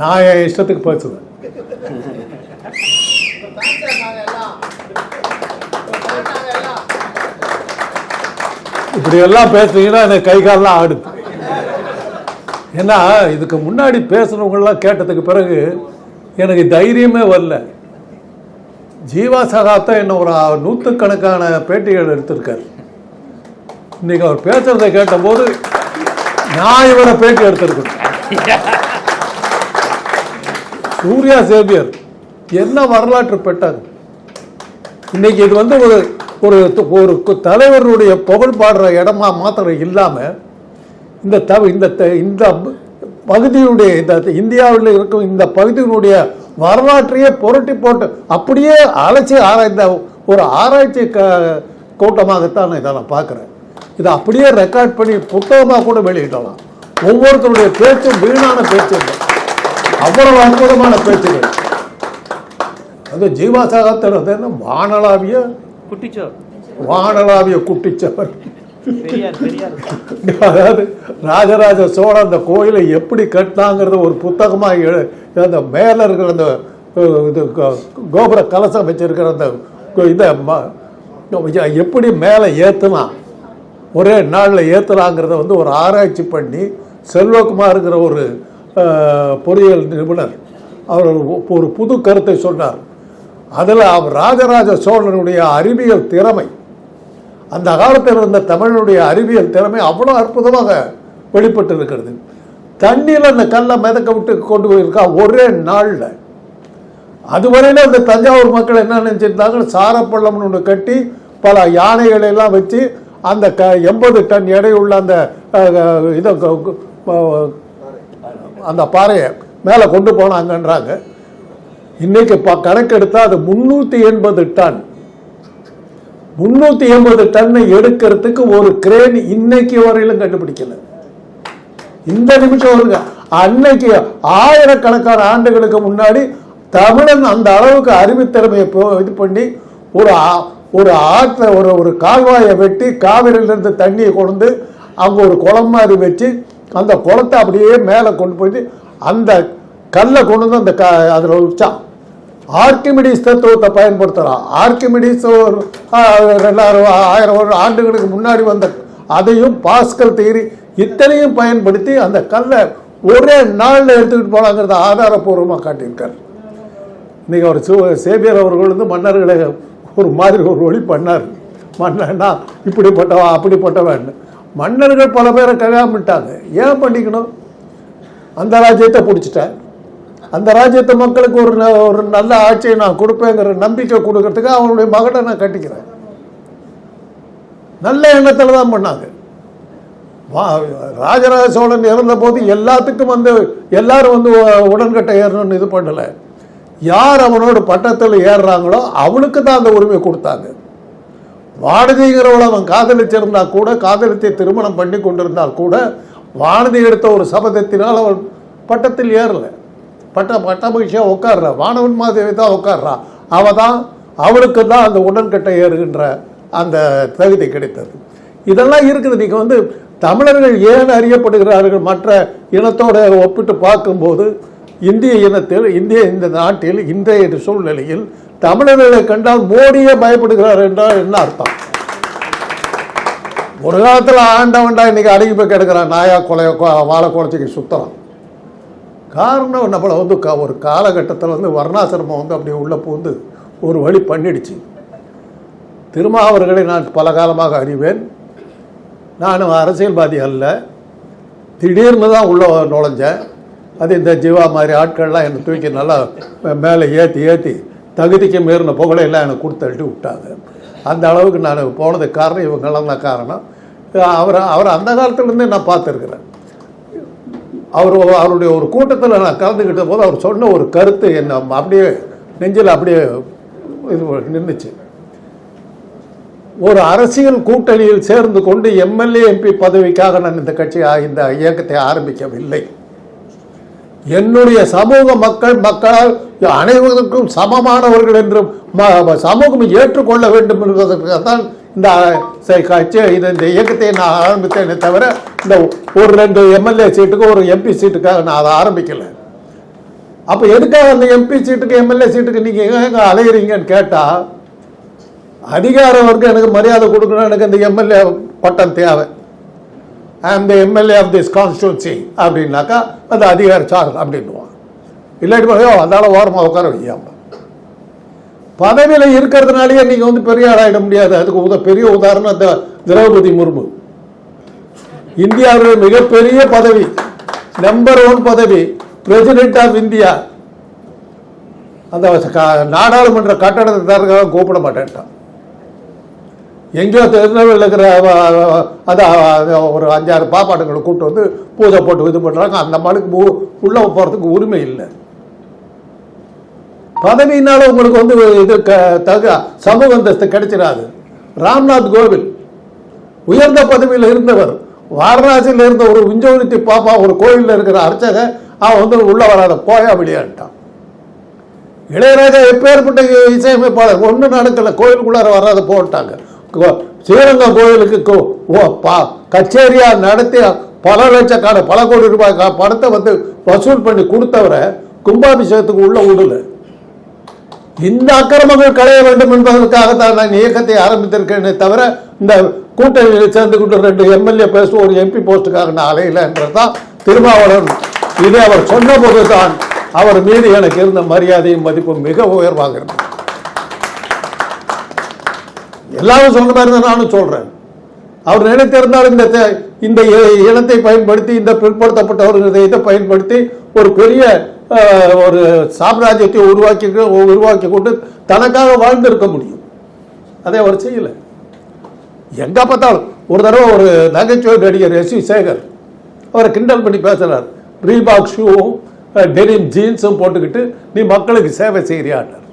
நான் என் இஷ்டத்துக்கு பேசுவேன் இப்படி எல்லாம் பேசுனீங்கன்னா எனக்கு கை காலெல்லாம் ஆடுது. ஏன்னா இதுக்கு முன்னாடி பேசுனவங்கெல்லாம் கேட்டதுக்கு பிறகு எனக்கு தைரியமே வரல. ஜீவா சகாத்தா என்ன ஒரு நூற்றுக்கணக்கான பேட்டிகள் எடுத்திருக்காரு. இன்னைக்கு அவர் பேசுறதை கேட்டபோது நான் இவரை பேட்டி எடுத்திருக்கேன் சூர்யா சேவியர் என்ன வரலாற்று பெற்றார்? இன்னைக்கு இது வந்து ஒரு ஒரு ஒரு கு- தலைவருடைய புகழ் பாடுற இடமா மாத்திரம் இல்லாமல் இந்த த இந்த த- இந்த பகுதியுடைய இந்த இந்தியாவில் இருக்கும் இந்த பகுதியினுடைய வரலாற்றையே புரட்டி போட்டு அப்படியே அலைச்சி ஆராய்ந்த ஒரு ஆராய்ச்சி க கூட்டமாகத்தான் இதை நான் பார்க்குறேன். இதை அப்படியே ரெக்கார்ட் பண்ணி புத்தகமாக கூட வெளியிடலாம். ஒவ்வொருத்தருடைய பேச்சும் வீணான பேச்சு இல்லை. அவ்வளவு அற்புதமான பேச்சுகள். அது ஜீவா சாகத்திரத்தை வானளாவிய குட்டிச்சோர். வானளாவிய குட்டிச்சவர். அதாவது ராஜராஜ சோழன் அந்த கோயிலை எப்படி கட்டினாங்கிறத ஒரு புத்தகமாக அந்த மேலே இருக்கிற அந்த இது கோபுர கலசம் வச்சிருக்கிற அந்த இதை எப்படி மேலே ஏற்றுலாம் ஒரே நாளில் ஏற்றலாங்கிறத வந்து ஒரு ஆராய்ச்சி பண்ணி செல்வகுமாருங்கிற ஒரு பொறியியல் நிபுணர். அவர் ஒரு- ஒரு புது கருத்தை சொன்னார். அதில் அவர் ராஜராஜ சோழனுடைய அறிவியல் திறமை அந்த காலத்தில் இருந்த தமிழனுடைய அறிவியல் திறமை அவ்வளோ அற்புதமாக வெளிப்பட்டு இருக்கிறது தண்ணியில் அந்த கல்லை மிதக்க விட்டு கொண்டு போயிருக்கா? ஒரே நாளில். அதுவரையில அந்த தஞ்சாவூர் மக்கள் என்ன நினச்சிருந்தாங்க? சாரப்பள்ளம்னு ஒன்று கட்டி பல யானைகளை எல்லாம் வச்சு அந்த க எண்பது டன் எடையுள்ள அந்த இதை அந்த பாறையை மேலே கொண்டு போனாங்கன்றாங்க. இன்னைக்கு ப கணக்கெடுத்தா அது முந்நூற்றி எண்பது டன். முந்நூற்றி எண்பது டன்னை எடுக்கிறதுக்கு ஒரு கிரேன் இன்னைக்கு வரையிலும் கண்டுபிடிக்கல. இந்த நிமிஷம் வருங்க. அன்னைக்கு ஆயிரக்கணக்கான ஆண்டுகளுக்கு முன்னாடி தமிழன் அந்த அளவுக்கு அறிவுத்திறமையை போ- இது பண்ணி ஒரு ஒரு ஆற்றை ஒரு ஒரு கால்வாயை வெட்டி காவிரியிலிருந்து தண்ணியை கொண்டு அங்கே ஒரு குளம் மாதிரி வச்சு அந்த குளத்தை அப்படியே மேலே கொண்டு போயிட்டு அந்த கல்லை கொண்டு வந்து அந்த க அதில் வச்சான் ஆர்கிமிடிஸ் தத்துவத்தை பயன்படுத்துகிறான் ஆர்கிமிடிஸ் ஒரு ரெண்டாயிரம் ஆயிரம் ஒரு ஆண்டுகளுக்கு முன்னாடி வந்த அதையும் பாஸ்கல் தேரி இத்தனையும் பயன்படுத்தி அந்த கல்லை ஒரே நாளில் எடுத்துக்கிட்டு போனாங்கிறத ஆதாரப்பூர்வமாக காட்டியிருக்கார். இன்றைக்கி அவர் சு சேவியர் அவர்கள் வந்து மன்னர்களை ஒரு மாதிரி ஒரு ஒளி பண்ணார். மன்னன்னா இப்படிப்பட்டவன் அப்படிப்பட்டவன் மன்னர்கள் பல பேரை கல்யாணம் பண்ணிட்டாங்க. ஏன் பண்ணிக்கணும்? அந்த ராஜ்யத்தை பிடிச்சிட்டேன். அந்த ராஜ்யத்தை மக்களுக்கு ஒரு ந- ஒரு நல்ல ஆட்சியை நான் கொடுப்பேங்கிற நம்பிக்கை கொடுக்கறதுக்கு அவனுடைய மகனை நான் கட்டிக்கிறேன். நல்ல எண்ணத்தில் தான் பண்ணாங்க. ராஜராஜ சோழன் இறந்தபோது எல்லாத்துக்கும் வந்து எல்லாரும் வந்து உடன்கட்டை ஏறணும்னு இது பண்ணலை. யார் அவனோட பட்டத்தில் ஏறுறாங்களோ அவனுக்கு தான் அந்த உரிமை கொடுத்தாங்க. வானதிங்கிறவளை அவன் காதலிச்சிருந்தா கூட காதலித்து திருமணம் பண்ணி கொண்டிருந்தால் கூட வானதி எடுத்த ஒரு சபதத்தினால் அவள் பட்டத்தில் ஏறலை. பட்ட பட்ட மகிழ்ச்சியாக உட்கார்றா வானவன் மாதேவி தான் உட்கார்றா அவ தான் அவளுக்கு தான் அந்த உடன்கட்டை ஏறுகின்ற அந்த தகுதி கிடைத்தது. இதெல்லாம் இருக்குது. நீங்கள் வந்து தமிழர்கள் ஏன் அறியப்படுகிறார்கள்? மற்ற இனத்தோட ஒப்பிட்டு பார்க்கும்போது இந்திய இனத்தில் இந்திய இந்த நாட்டில் இன்றைய சூழ்நிலையில் தமிழர்களை கண்டால் மோடியே பயப்படுகிறார் என்றால் என்ன அர்த்தம்? ஒரு காலத்தில் ஆண்டவன்டா இன்னைக்கு அடங்கி போய் கிடக்கிறான். நாயா கொலைய வாழை குறைச்சிக்கு சுத்தலாம் காரணம் நம்மளை வந்து க ஒரு காலகட்டத்தில் வந்து வர்ணாசிரமம் வந்து அப்படியே உள்ளே பூந்து ஒரு வழி பண்ணிடுச்சு. திருமாவர்களை நான் பல காலமாக அறிவேன். நான் அரசியல்வாதி அல்ல. திடீர்னு தான் உள்ளே நுழைஞ்சேன். அது இந்த ஜீவா மாதிரி ஆட்கள்லாம் என்னை தூக்கி நல்லா மேலே ஏற்றி ஏற்றி தகுதிக்கு மீறின புகழையெல்லாம் எனக்கு கொடுத்து தள்ளி விட்டாங்க. அந்த அளவுக்கு நான் போனது காரணம் இவங்கெல்லாம் தான் காரணம். அவரை அவர் அந்த காலத்துலேருந்தே நான் பார்த்துருக்குறேன். அவர் அவருடைய ஒரு கூட்டத்தில் நான் கலந்துக்கிட்ட போது அவர் சொன்ன ஒரு கருத்து என்ன அப்படியே நெஞ்சில் அப்படியே இது நின்றுச்சு ஒரு அரசியல் கூட்டணியில் சேர்ந்து கொண்டு எம்எல்ஏ எம்பி பதவிக்காக நான் இந்த கட்சி இந்த இயக்கத்தை ஆரம்பிக்கவில்லை. என்னுடைய சமூக மக்கள் மக்களால் அனைவருக்கும் சமமானவர்கள் என்றும் சமூகம் ஏற்றுக்கொள்ள வேண்டும் என்பதற்காக தான் இந்த கட்சி இது இந்த இயக்கத்தை நான் ஆரம்பித்தேனே தவிர இந்த ஒரு ரெண்டு எம்எல்ஏ சீட்டுக்கு ஒரு எம்பி சீட்டுக்காக நான் அதை ஆரம்பிக்கலை. அப்போ எதுக்காக அந்த எம்பி சீட்டுக்கு எம்எல்ஏ சீட்டுக்கு நீங்கள் எங்கே அலையிறீங்கன்னு கேட்டால் அதிகார வர்க்கம் எனக்கு மரியாதை கொடுக்கணும் எனக்கு இந்த எம்எல்ஏ பட்டம் தேவை. And the MLA of this constituency அப்படின்னாக்கா அது அதிகார சார் அப்படின்னுவான் இல்லாட்டி ஐயோ ஓரமாக உட்கார வையாம பதவியில் இருக்கிறதுனாலயே நீங்கள் வந்து பெரிய ஆளாயிட முடியாது. அதுக்கு உத பெரிய உதாரணம் அந்த திரௌபதி முர்மு. இந்தியாவில் மிகப்பெரிய பதவி நம்பர் ஒன் பதவி பிரசிடென்ட் ஆஃப் இந்தியா அந்த நாடாளுமன்ற கட்டடத்தை தரக்காக கூப்பிட மாட்டேன்ட்டான். எங்கேயோ திருநெல்வேலியில் இருக்கிற அது ஒரு அஞ்சாறு பாப்பாட்டுங்களை கூப்பிட்டு வந்து பூஜை போட்டு இது பண்ணுறாங்க அந்த மனுக்கு உள்ளே போகிறதுக்கு உரிமை இல்லை. பதவியினால உங்களுக்கு வந்து இது க- தக சமூக அந்தஸ்து கிடைச்சிடாது. ராம்நாத் கோவில் உயர்ந்த பதவியில் இருந்தவர் வாரணாசியில் இருந்த ஒரு விஞ்சோனித்தி பாப்பா ஒரு கோயிலில் இருக்கிற அர்ச்சக அவன் வந்து உள்ள வராத போயா வெளியான்ட்டான் இளையராஜா எப்பேற்பட்ட இசையமைப்பாளர்? ஒன்றும் நடக்கல. கோயிலுக்குள்ளார வராத போட்டாங்க ஸ்ரீரங்கம் கோயிலுக்கு கோ- ஓ, பா- கச்சேரியா நடத்தி பல லட்சக்கான பல கோடி ரூபாய் பணத்தை வந்து வசூல் பண்ணி கொடுத்தவரை கும்பாபிஷேகத்துக்கு உள்ள விடல. இந்த அக்கிரமங்கள் களைய வேண்டும் என்பதற்காகத்தான் நான் இயக்கத்தை ஆரம்பித்திருக்கேனே தவிர இந்த கூட்டணியில் சேர்ந்து கொண்டு ரெண்டு எம்எல்ஏ பேசும் ஒரு எம்பி போஸ்ட்டுக்காக நான் அலையில என்றதுதான் திருமாவளவன். இதை அவர் சொன்னபோது தான் அவர் மீது எனக்கு இருந்த மரியாதையும் மதிப்பும் மிக உயர்வாக இருந்தது. எல்லாரும் சொன்ன மாதிரி தான் நானும் சொல்றேன். அவர் நினைத்திருந்தால் இந்த இந்த இனத்தை பயன்படுத்தி இந்த பிற்படுத்தப்பட்டவர்கள் இதை பயன்படுத்தி ஒரு பெரிய ஒரு சாம்ராஜ்யத்தை உருவாக்கி உருவாக்கி கொண்டு தனக்காக வாழ்ந்திருக்க முடியும். அதை அவர் செய்யலை. எங்க பார்த்தாலும் ஒரு தடவை ஒரு நகைச்சுவை நடிகர் எஸ் வி சேகர் அவரை கிண்டல் பண்ணி பேசுறார். ரீபாக் ஷூவும் டெனிம் ஜீன்ஸும் போட்டுக்கிட்டு நீ மக்களுக்கு சேவை செய்கிறியாட்டார்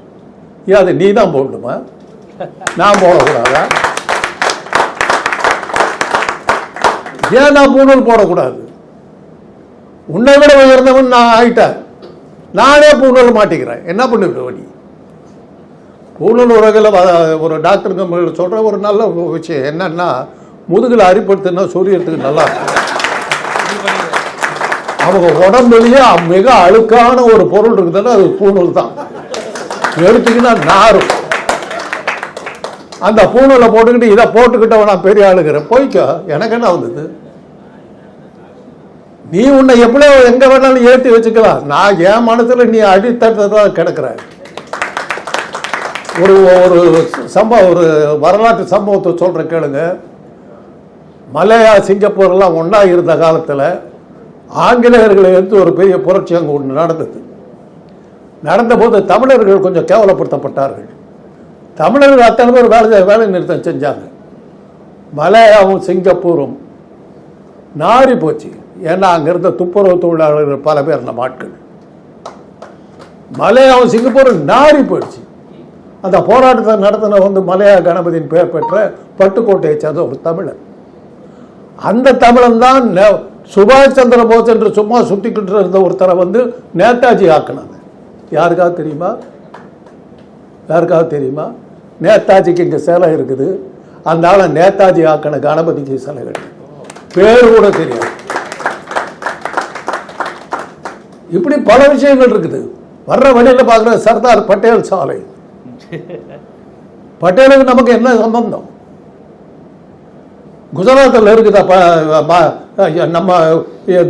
ஏன் அது நீ தான் போடணுமா? நான் போடக்கூடாதா? ஏன் நான் பூணூல் போடக்கூடாது? உன்னை விட உயர்ந்தவன் நான் ஆயிட்டேன். நானே பூணூல் மாட்டிக்கிறேன். என்ன பண்ணுவேன் வழி? பூணூல் உலகில் ஒரு டாக்டருங்க சொல்ற ஒரு நல்ல விஷயம் என்னன்னா முதுகில் அரிப்படுத்தினா சூரியத்துக்கு நல்லா அவங்க உடம்புலயே மிக அழுக்கான ஒரு பொருள் இருக்குதுன்னா அது பூணூல் தான். எடுத்தீங்கன்னா நாரும். அந்த பூணூலை போட்டுக்கிட்டு இதை போட்டுக்கிட்டவன் நான் பெரிய ஆளுகிறேன். போய்க்கோ. எனக்கு என்ன வந்தது? நீ உன்னை எப்படியோ எங்க வேணாலும் ஏற்றி வச்சுக்கலாம். நான் என் மனசுல நீ அடித்தட்டதான் கிடக்கிற ஒரு ஒரு சம்பவம் ஒரு வரலாற்று சம்பவத்தை சொல்கிற கேளுங்க. மலையா சிங்கப்பூர்லாம் ஒன்றா இருந்த காலத்தில் ஆங்கிலேயர்களை எடுத்து ஒரு பெரிய புரட்சி அங்கே ஒன்று நடந்தது. நடந்தபோது தமிழர்கள் கொஞ்சம் கேவலப்படுத்தப்பட்டார்கள். தமிழர்கள் அத்தனை பேர் வேலை வேலை நிறுத்தம் செஞ்சாங்க. மலையாவும் சிங்கப்பூரும் நாரி போச்சு. ஏன்னா அங்கிருந்த துப்புரவு தொழிலாளர்கள் பல பேர் நம்ம ஆட்கள் மலையாவும் சிங்கப்பூரும் நாரி போயிடுச்சு. அந்த போராட்டத்தை நடத்தின வந்து மலையா கணபதியின் பெயர் பெற்ற பட்டுக்கோட்டையை சேர்ந்த ஒரு தமிழன். அந்த தமிழன் தான் சுபாஷ் சந்திர போஸ் என்று சும்மா சுட்டிக்கிட்டு இருந்த ஒருத்தரை வந்து நேதாஜி ஆக்கினாங்க. யாருக்காவது தெரியுமா? யாருக்காவது தெரியுமா? நேதாஜிக்கு இங்கே சிலை இருக்குது. அந்த ஆளை நேதாஜி ஆக்கின கணபதிக்கு சிலை கிடையாது பேர் கூட தெரியாது. இப்படி பல விஷயங்கள் இருக்குது. வர்ற வழியில பார்க்குற சர்தார் பட்டேல் சாலை. பட்டேலுக்கு நமக்கு என்ன சம்பந்தம்? குஜராத்தில் இருக்குதா? நம்ம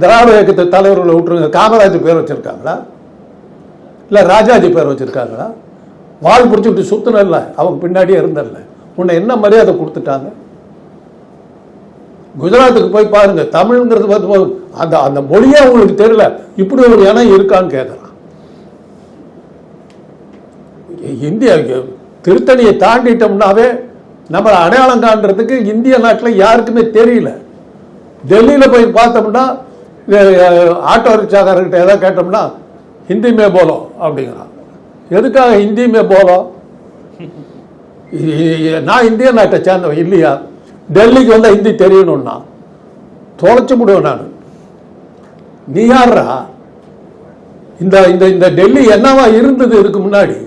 திராவிட இயக்கத்து தலைவர்களை விட்டுருங்க. காமராஜ் பேர் வச்சிருக்காங்களா? இல்லை ராஜாஜி பேர் வச்சிருக்காங்களா? வால் பிடிச்சிட்டு சுத்தினல்ல. அவங்க பின்னாடியே இருந்தல்ல. உன்னை என்ன மரியாதை கொடுத்துட்டாங்க? குஜராத்துக்கு போய் பாருங்க. தமிழ்ங்கிறது வந்து போ- அந்த அந்த மொழியே உங்களுக்கு தெரியல. இப்படி ஒரு இனம் இருக்கான்னு கேட்குறான் இந்தியா திருத்தணியை தாண்டிட்டோம்னாவே நம்மளை அடையாளம் காண்றதுக்கு இந்திய நாட்டில் யாருக்குமே தெரியல. டெல்லியில் போய் பார்த்தோம்னா ஆட்டோ ரிக்ஷாக்காரர்கிட்ட ஏதாவது கேட்டோம்னா ஹிந்தி மே போலோ அப்படிங்கிறான். எதுக்காக ஹிந்தியுமே போகலாம் நான் இந்திய நாட்டை சேர்ந்தவன் இல்லையா? டெல்லிக்கு வந்தால் ஹிந்தி தெரியணும்னா தொலைச்சு முடியும் நான். நீ யாரா இந்த இந்த இந்த டெல்லி என்னவா இருந்தது இதுக்கு முன்னாடி?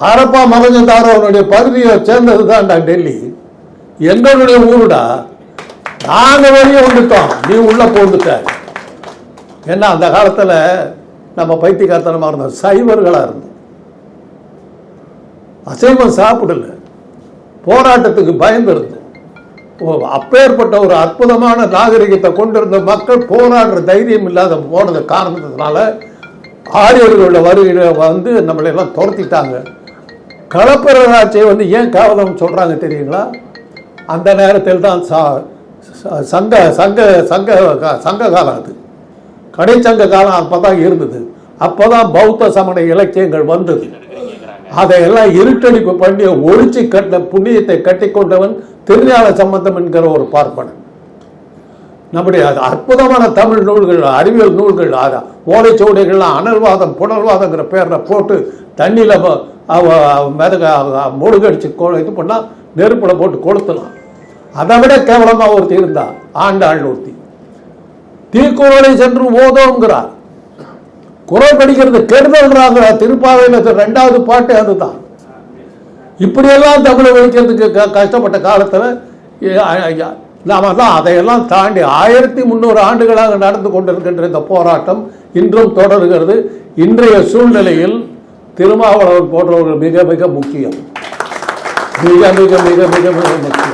ஹரப்பா மகஞ்சந்தாரோனுடைய பகுதியை சேர்ந்தது தான்டா டெல்லி. எங்களுடைய ஊருடா. நாங்க வெளியே வந்துட்டோம். நீ உள்ள போந்துட்ட. ஏன்னா அந்த காலத்தில் நம்ம பைத்தியக்காரத்தனமாக இருந்தோம். சைவர்களாக இருந்தோம். அசைவம் சாப்பிடல. போராட்டத்துக்கு பயந்துருந்து. ஓ, அப்பேற்பட்ட ஒரு அற்புதமான நாகரிகத்தை கொண்டிருந்த மக்கள் போராடுற தைரியம் இல்லாத போனது காரணத்தினால ஆரியர்களோட வருகையில வந்து நம்மளை எல்லாம் துரத்திட்டாங்க. களப்பிரராட்சியை வந்து ஏன் கேவலம் சொல்கிறாங்க தெரியுங்களா? அந்த நேரத்தில் தான் சா- சங்க சங்க சங்க சங்க காலம் அது. கடைச்சங்க காலம் அப்பதான் இருந்தது. அப்பதான் பௌத்த சமண இலக்கியங்கள் வந்தது. அதையெல்லாம் இருட்டடிப்பு பண்ணி ஒழிச்சு கட்டின புண்ணியத்தை கட்டி கொண்டவன் திருஞான சம்பந்தம் என்கிற ஒரு பார்ப்பனன் நம்முடைய அது அற்புதமான தமிழ் நூல்கள் அறிவியல் நூல்கள் அது ஓலைச்சுவடிகள்லாம் அனல்வாதம் புனல்வாதங்கிற பேரில் போட்டு தண்ணியில் மிதக முழுகடிச்சு கொ- இது பண்ணால் நெருப்பில் போட்டு கொளுத்தலாம். அதை விட கேவலமாக ஒருத்தி இருந்தா ஆண்டாள் ஒருத்தி. தீக்குறளை சென்று ஓதோங்கிறார். குரல் படிக்கிறது கெடுதல்றாங்க திருப்பாவையில் ரெண்டாவது பாட்டு அதுதான். இப்படியெல்லாம் தமிழை வைக்கிறதுக்கு க- கஷ்டப்பட்ட காலத்தில் நாம தான் அதையெல்லாம் தாண்டி ஆயிரத்தி முந்நூறு ஆண்டுகளாக நடந்து கொண்டிருக்கின்ற இந்த போராட்டம் இன்றும் தொடர்கிறது. இன்றைய சூழ்நிலையில் திருமாவளவன் போன்றவர்கள் மிக மிக முக்கியம். மிக மிக மிக மிக மிக முக்கியம்.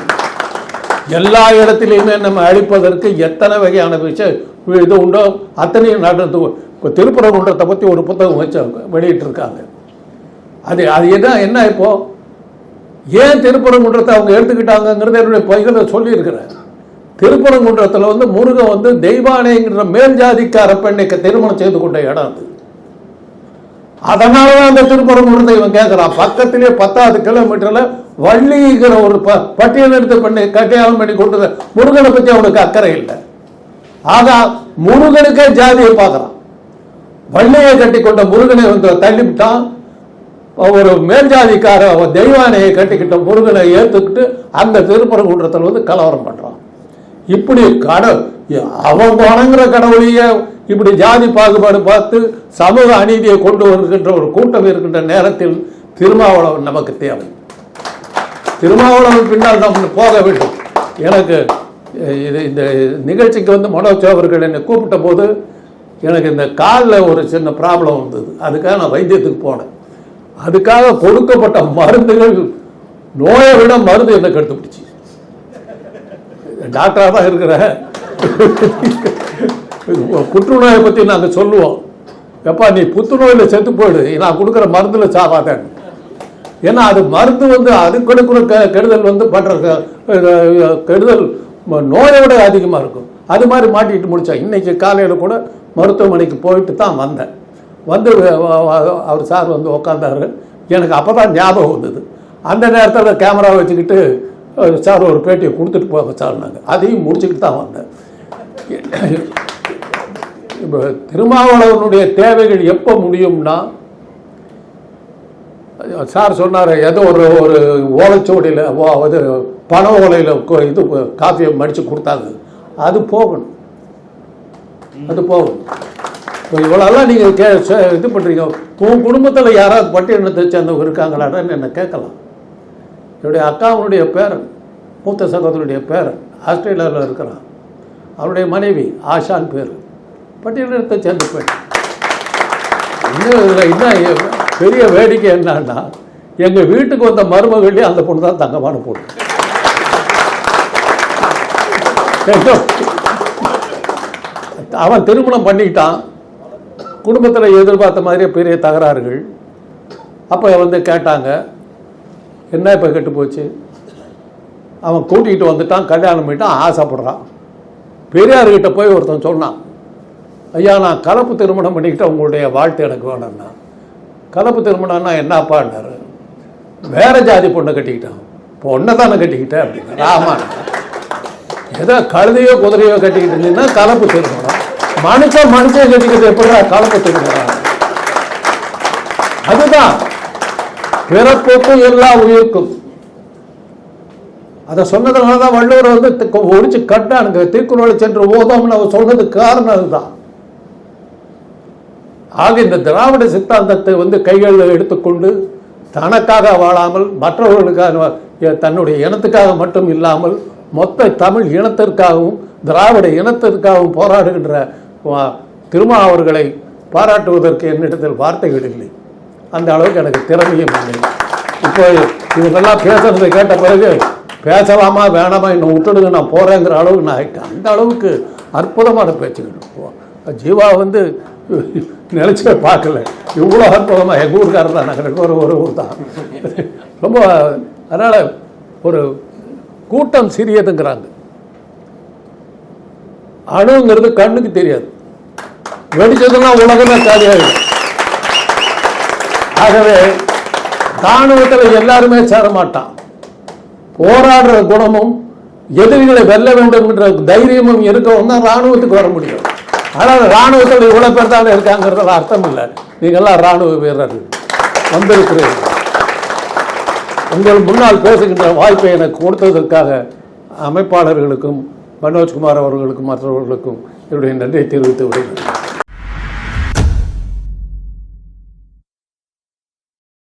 எல்லா இடத்துலையுமே நம்ம அழிப்பதற்கு எத்தனை வகையான விஷயம் இது உண்டோ? அத்தனையும் நடந்து இப்போ திருப்பரங்குன்றத்தை பற்றி ஒரு புத்தகம் வச்சு வெளியிட்டிருக்காங்க. அது அது என்ன என்ன இப்போ? ஏன் திருப்பரங்குன்றத்தை அவங்க எடுத்துக்கிட்டாங்கங்கிறத என்னுடைய பைகளை சொல்லியிருக்கிறேன் திருப்பரங்குன்றத்தில் வந்து முருகன் வந்து தெய்வானைங்கிற மேல் ஜாதிக்கார பெண்ணை திருமணம் செய்து கொண்ட இடம் அது. அதனால தான் அந்த திருப்பரங்குன்றத்தை இவன் கேட்குறான் பக்கத்திலே பத்தாவது கிலோமீட்டர்ல வள்ளிங்கிற ஒரு ப பட்டியல் எடுத்து பண்ணி கட்டியாளம் பண்ணி கொண்டு முருகனை பற்றி அவனுக்கு அக்கறை இல்லை. ஆகா முருகனுக்கே ஜாதியை பார்க்குறான். வள்ளியை கட்டி கொண்ட முருகனை வந்து தள்ளிவிட்டான். ஒரு மேல்ஜாதிக்கார தெய்வானையை கட்டிக்கிட்ட முருகனை ஏற்றுக்கிட்டு அந்த திருப்பரங்குன்றத்தில் வந்து கலவரம் பண்ணுறான் இப்படி கடவுள் அவன் வணங்குற கடவுளையே இப்படி ஜாதி பாகுபாடு பார்த்து சமூக அநீதியை கொண்டு வருகின்ற ஒரு கூட்டம் இருக்கின்ற நேரத்தில் திருமாவளவன் நமக்கு தேவை. திருமாவளவன் பின்னால் நாம் போக வேண்டும். எனக்கு இது இந்த நிகழ்ச்சிக்கு வந்து மனோஜ் அவர்கள் என்னை கூப்பிட்ட போது எனக்கு இந்த காலில் ஒரு சின்ன ப்ராப்ளம் வந்தது. அதுக்காக நான் வைத்தியத்துக்கு போனேன். அதுக்காக கொடுக்கப்பட்ட மருந்துகள் நோயை விட மருந்து என்னை கெடுத்துப்பிடிச்சு டாக்டராக தான் இருக்கிறேன் புற்றுநோயை பற்றி நாங்கள் சொல்லுவோம். எப்பா நீ புற்றுநோயில் செத்து போயிடு. நான் கொடுக்குற மருந்தில் சாகாதேன் ஏன்னா அது மருந்து வந்து அது கொடுக்குற கெ- கெடுதல் வந்து பண்ணுற கெடுதல் நோயை விட அதிகமாக இருக்கும். அது மாதிரி மாட்டிட்டு முடித்தேன் இன்னைக்கு காலையில் கூட மருத்துவமனைக்கு போயிட்டு தான் வந்தேன். வந்து அவர் சார் வந்து உக்காந்தாரு. எனக்கு அப்போ தான் ஞாபகம் வந்தது. அந்த நேரத்தில் கேமரா வச்சுக்கிட்டு சார் ஒரு பேட்டியை கொடுத்துட்டு போக சார் நாங்கள் அதையும் முடிச்சுக்கிட்டு தான் வந்தேன். இப்போ திருமாவளவனுடைய தேவைகள் எப்போ முடியும்னா சார் சொன்னார் ஏதோ ஒரு ஒரு ஓலைச்சுவடியில் அது பண ஓலையில் இது காஃபியை மடித்து கொடுத்தாங்க. அது போகணும். அது போகணும். இப்போ இவ்வளோலாம் நீங்கள் கே இது பண்ணுறீங்க உன் குடும்பத்தில் யாராவது பட்டியலத்தை சேர்ந்தவங்க இருக்காங்களான்னு என்ன கேட்கலாம். என்னுடைய அக்காவுடைய பேரன் மூத்த சகோதரனுடைய பேரன் ஆஸ்திரேலியாவில் இருக்கிறான். அவருடைய மனைவி ஆஷான் பேர். பட்டியலத்தை சேர்ந்த பெண். இன்னும் இதில் என்ன பெரிய வேடிக்கை என்னன்னா எங்கள் வீட்டுக்கு வந்த மருமகளே அந்த பொண்ணு தான் தங்கமான பொண்ணு. அவன் திருமணம் பண்ணிக்கிட்டான் குடும்பத்தில் எதிர்பார்த்த மாதிரியே பெரிய தகராறுகள். அப்போ வந்து கேட்டாங்க என்ன இப்போ கெட்டு போச்சு? அவன் கூட்டிகிட்டு வந்துட்டான் கல்யாணம் பண்ணிட்டான் ஆசைப்படுறான். பெரியார்கிட்ட போய் ஒருத்தன் சொன்னான் ஐயா நான் கலப்பு திருமணம் பண்ணிக்கிட்டேன் உங்களுடைய வாழ்த்து எனக்கு வேணும்னா. கலப்பு திருமணம்னா என்னப்பான்னாரு வேற ஜாதி பொண்ணை கட்டிக்கிட்டான். பொண்ணை தானே கட்டிக்கிட்டேன் அப்படின்னா ஆமாம் ஏதோ கழுதையோ குதிரையோ கட்டிக்கிட்டு இருந்தீங்கன்னா கலப்பு திருமணம். மனுஷன் மனுஷன் கட்டிக்கிட்டு எப்படிடா கலப்பு திருமணம்? அதுதான். பிறப்புக்கும் எல்லா உயிருக்கும். அதை சொன்னதுனால தான் வள்ளுவர் வந்து ஒழிச்சு ஒடிச்சு கட்டானுங்க திருக்குறளை சென்று ஓதோம்னு அவர் சொன்னது காரணம் அதுதான். ஆக இந்த திராவிட சித்தாந்தத்தை வந்து கைகளில் எடுத்துக்கொண்டு தனக்காக வாழாமல் மற்றவர்களுக்காக தன்னுடைய இனத்துக்காக மட்டும் இல்லாமல் மொத்த தமிழ் இனத்திற்காகவும் திராவிட இனத்திற்காகவும் போராடுகின்ற திருமா அவர்களை பாராட்டுவதற்கு என்னிடத்தில் வார்த்தைகள் இல்லை. அந்த அளவுக்கு எனக்கு திறமையும் இல்லை. இப்போ இவங்கெல்லாம் பேசுறதை கேட்ட பிறகு பேசலாமா வேணாமா இன்னும் விட்டுடுங்க நான் போகிறேங்கிற அளவுக்கு நான் ஆகிட்டேன் அந்த அளவுக்கு அற்புதமான பேச்சுக்கிட்டு ஜீவா வந்து நினச்சே பார்க்கல. இவ்வளோ அற்புதமாக எங்கள் ஊருக்காரர் தான் நாங்கள் ஒரு ஒரு ஊர் தான். ரொம்ப அதனால் ஒரு கூட்டம் சிறியதுங்கிறாங்க. அணுங்கிறது கண்ணுக்கு தெரியாது. வெடிச்சதுன்னா உலகமே காலியாகும் ஆகவே ராணுவத்தில் எல்லாருமே சேர மாட்டான் போராடுற குணமும் எதிரிகளை வெல்ல வேண்டும் என்ற தைரியமும் இருக்கவும் தான் ராணுவத்துக்கு வர முடியும். ஆனால் ராணுவத்தில் இவ்வளோ பேர் தானே இருக்காங்கிறதுல அர்த்தம் இல்லை. நீங்கள்லாம் ராணுவ வீரர்கள் வந்திருக்கிறீர்கள். உங்கள் முன்னால் பேசுகின்ற வாய்ப்பை எனக்கு கொடுத்ததற்காக அமைப்பாளர்களுக்கும் மனோஜ்குமார் அவர்களுக்கும் மற்றவர்களுக்கும் என்னுடைய நன்றியை தெரிவித்து விடுகிறேன்